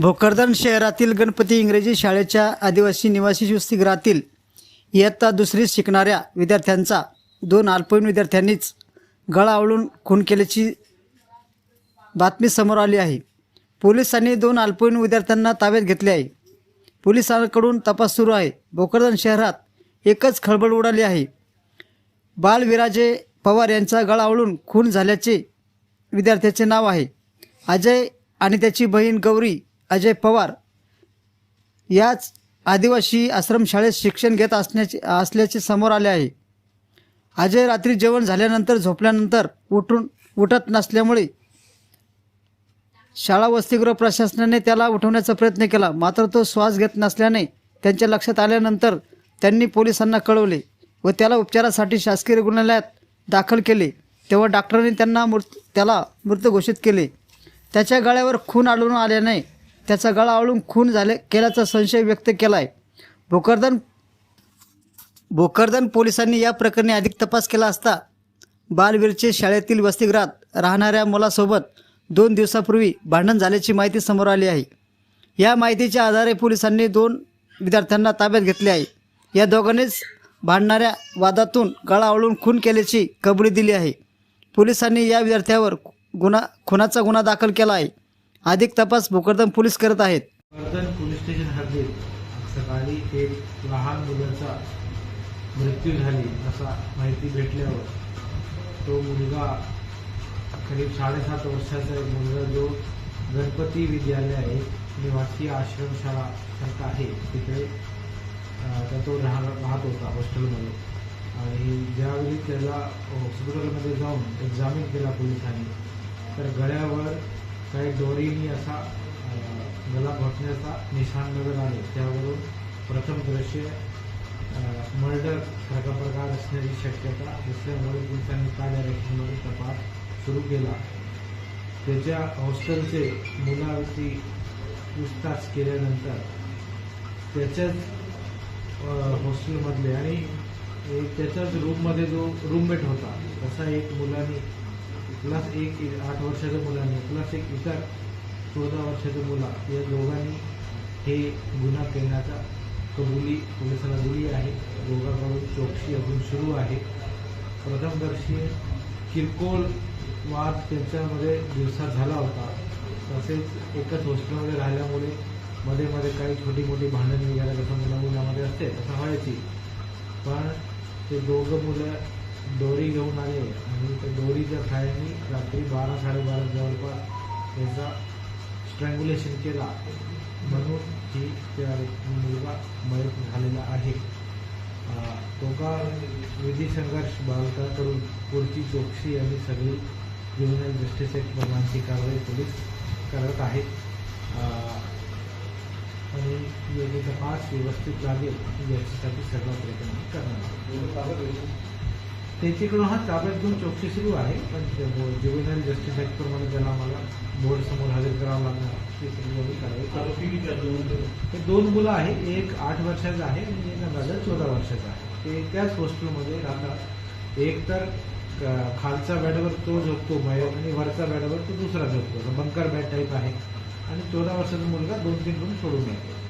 भोकरदन शहरातील गणपती इंग्रजी शाळेच्या आदिवासी निवासी वसतिगृहातील इयत्ता दुसरी शिकणाऱ्या विद्यार्थ्यांचा दोन अल्पवयीन विद्यार्थ्यांनीच गळा आवळून खून केल्याची बातमी समोर आली आहे. पोलिसांनी दोन अल्पवयीन विद्यार्थ्यांना ताब्यात घेतले आहे. पोलिसांकडून तपास सुरू आहे. भोकरदन शहरात एकच खळबळ उडाली आहे. बालविराजे पवार यांचा गळा आवळून खून झाल्याचे विद्यार्थ्याचे नाव आहे. अजय आणि त्याची बहीण गौरी अजय पवार याच आदिवासी आश्रमशाळेत शिक्षण घेत असण्याचे असल्याचे समोर आले आहे. अजय रात्री जेवण झाल्यानंतर झोपल्यानंतर उठून उठत नसल्यामुळे शाळा वसतिगृह प्रशासनाने त्याला उठवण्याचा प्रयत्न केला. मात्र तो श्वास घेत नसल्याने त्यांच्या लक्षात आल्यानंतर त्यांनी पोलिसांना कळवले व त्याला उपचारासाठी शासकीय रुग्णालयात दाखल केले. तेव्हा डॉक्टरांनी त्यांना मृत त्याला मृत घोषित केले. त्याच्या गळ्यावर खून आढळून आल्याने त्याचा गळा आवळून खून झाले केल्याचा संशय व्यक्त केला आहे भोकरदन भोकरदन पोलिसांनी या प्रकरणी अधिक तपास केला असता बालवीरचे शाळेतील वसतिगृहात राहणाऱ्या मुलासोबत दोन दिवसापूर्वी भांडण झाल्याची माहिती समोर आली आहे. या माहितीच्या आधारे पोलिसांनी दोन विद्यार्थ्यांना ताब्यात घेतले आहे. या दोघांनीच भांडणाऱ्या वादातून गळा आवळून खून केल्याची कबुली दिली आहे. पोलिसांनी या विद्यार्थ्यावर गुन्हा खुनाचा गुन्हा दाखल केला आहे. अधिक तपास भोकरदन पोलीस करत आहेत. वर्धन पोलीस स्टेशन हद्दीत सकाळी एक लहान मुलाचा मृत्यू झाली असा माहिती भेटल्यावर तो मुलगा करीब साडेसात वर्षाचा एक मुलगा जो गणपती विद्यालय आहे निवासी आश्रमशाळा सारखा आहे. तिकडे तर तो राह राहत होता हॉस्टेलमध्ये. आणि ज्यावेळी त्याला हॉस्पिटलमध्ये जाऊन एक्झामिन केला पोलिसांनी तर गळ्यावर काही दोरीने असा मला गला घोटण्याचा निशाण नजर आले त्यावरून प्रथम दृश्य मर्डर सारखा प्रकार असण्याची शक्यता असल्यामुळे पोलिसांनी काय डायरेक्शनमध्ये तपास सुरू केला. त्याच्या हॉस्टेलचे मुलावरती पूछताछ केल्यानंतर त्याच्याच हॉस्टेलमधले आणि त्याच्याच रूममध्ये जो रूममेट होता तसा एक मुलाने प्लस एक आठ वर्षाच्या मुलाने प्लस एक इतर चौदा वर्षाच्या मुला या दोघांनी हे गुन्हा करण्याचा कबुली पोलिसांना दिली आहे. दोघांकडून चौकशी अजून सुरू आहे. प्रथमदर्शी किरकोळ वाद त्यांच्यामध्ये दिवसा झाला होता. तसेच एकच हॉस्टेलमध्ये राहिल्यामुळे मध्ये मध्ये काही छोटी मोठी भांडण वगैरे जसं मुला मुलामध्ये असते तसं व्हायची. पण ते दोघं मुलं दोरी घेऊन आले. आणि त्या दोरीच्या खायाने रात्री बारा साडेबारा जवळपास त्याचा स्ट्रँग्युलेशन केला. म्हणून ही त्या मुलगा मयत झालेला आहे. तो का विधी संघर्ष भारताकडून पुढची चौकशी आणि सगळी क्रिमिनल जस्टिस एक्ट प्रमाणची कारवाई पोलीस करत आहेत. आणि योग्य तपास व्यवस्थित लागेल याच्यासाठी सगळा प्रयत्न करणार त्याच्याकडून हा ताब्यात घेऊन चौकशी सुरू आहे. पण ज्युनियर जस्टिस ॲक्ट प्रमाणे त्याला आम्हाला बोर्ड समोर हजर करावं लागणार ते सगळी आम्ही कारवाई करू. हे दोन मुलं आहे. एक आठ वर्षाचा आहे आणि एक अंदाजा चौदा वर्षाचा आहे. ते त्याच हॉस्टेलमध्ये राहतात. एक तर अं, खालच्या बेडवर तो झोपतो मयत आणि वरच्या बेडवर तो दुसरा झोपतो. बंकर बेड टाईप आहे. आणि चौदा वर्षाचा मुलगा दोन तीन रूम सोडून येतो.